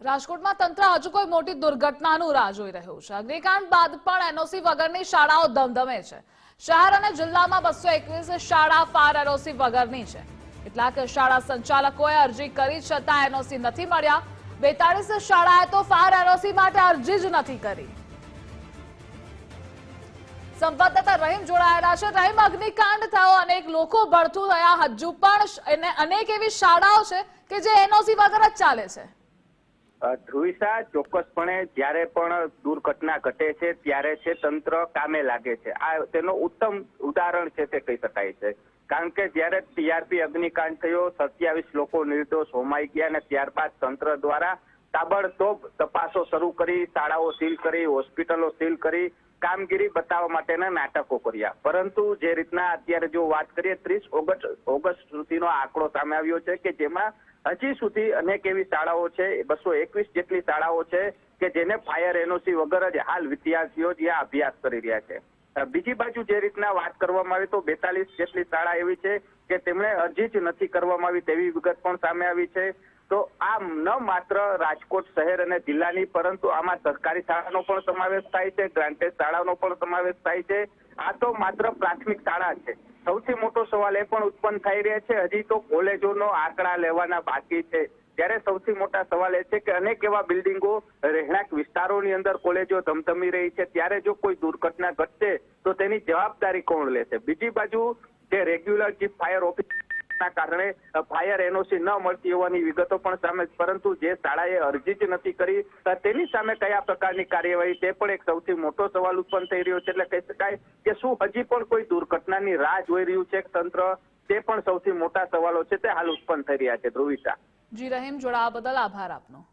રાજકોટમાં તંત્ર હજુ કોઈ મોટી દુર્ઘટનાનું રાહ જોઈ રહ્યું છે. અગ્નિકાંડ બાદ પણ એનઓસી વગરની શાળાઓ ધમધમે છે. શહેર અને જિલ્લામાં બસો એકવીસ શાળા ફાર એનઓસી વગરની છે. કેટલાક શાળા સંચાલકોએ અરજી કરી છતાં એનઓસી નથી મળ્યા. બેતાળીસ શાળાએ તો ફાર એનઓસી માટે અરજી જ નથી કરી. સંવાદદાતા રહીમ જોડાયેલા છે. રહીમ, અગ્નિકાંડ થયો. અનેક લોકો ભડથું થયા હજુ પણ અનેક એવી શાળાઓ છે કે જે એનઓસી વગર જ ચાલે છે. ધ્રુવિસા ચોક્કસપણે જ્યારે પણ દુર્ઘટના ઘટે છે, ત્યારે છે તંત્ર કામે લાગે છે. આ તેનો ઉત્તમ ઉદાહરણ છે તે કહી શકાય છે. કારણ કે જ્યારે ટીઆરપી અગ્નિકાંડ થયો, સત્યાવીસ લોકો નિર્દોષ હોમાઈ ગયા અને ત્યારબાદ તંત્ર દ્વારા તાબડતોબ તપાસો શરૂ કરી, શાળાઓ સીલ કરી, હોસ્પિટલો સીલ કરી, કામગીરી બતાવવા માટેના નાટકો કર્યા. પરંતુ જે રીતના અત્યારે જો વાત કરીએ, ત્રીસ ઓગસ્ટ ઓગસ્ટ સુધીનો આંકડો સામે આવ્યો છે કે જેમાં હજી સુધી અનેક એવી શાળાઓ છે બસો એકવીસ જેટલી શાળાઓ છે, કે જેને ફાયર એનઓસી વગર જ હાલ વિદ્યાર્થીઓ જ્યાં અભ્યાસ કરી રહ્યા છે. બીજી બાજુ જે રીતના વાત કરવામાં આવે તો બેતાલીસ જેટલી શાળા એવી છે કે તેમણે અરજી જ નથી કરવામાં આવી તેવી વિગત પણ સામે આવી છે. તો આ ન માત્ર રાજકોટ શહેર અને જિલ્લાની, પરંતુ આમાં સરકારી શાળાનો પણ સમાવેશ થાય છે ગ્રાન્ટેડ શાળાનો પણ સમાવેશ થાય છે. આ તો માત્ર પ્રાથમિક શાળા છે. સૌથી મોટો સવાલ એ પણ ઉત્પન્ન થઈ રહ્યો છે. હજી તો કોલેજોનો આંકડા લેવાના બાકી છે. ત્યારે સૌથી મોટા સવાલ એ છે કે અનેક એવા બિલ્ડિંગો રહેણાંક વિસ્તારોની અંદર કોલેજો ધમધમી રહી છે. ત્યારે જો કોઈ દુર્ઘટના ઘટશે તો તેની જવાબદારી કોણ લેશે? બીજી બાજુ જે રેગ્યુલર ચીફ ફાયર ઓફિસરના કારણે ફાયર એનઓસી ન મળતી હોવાની વિગતો પણ સામે પરંતુ જે શાળાએ અરજી જ નથી કરી તેની સામે કયા પ્રકારની કાર્યવાહી, તે પણ એક સૌથી મોટો સવાલ ઉત્પન્ન થઈ રહ્યો છે. એટલે કહી શકાય કે શું હજી પણ કોઈ દુર્ઘટનાની રાહ જોઈ રહ્યું છે તંત્ર? તે પણ સૌથી મોટા સવાલો છે, તે હાલ ઉત્પન્ન થઈ રહ્યા છે. ધ્રુવિતા. જી, રહીમ જોડાવા બદલ આભાર આપનો.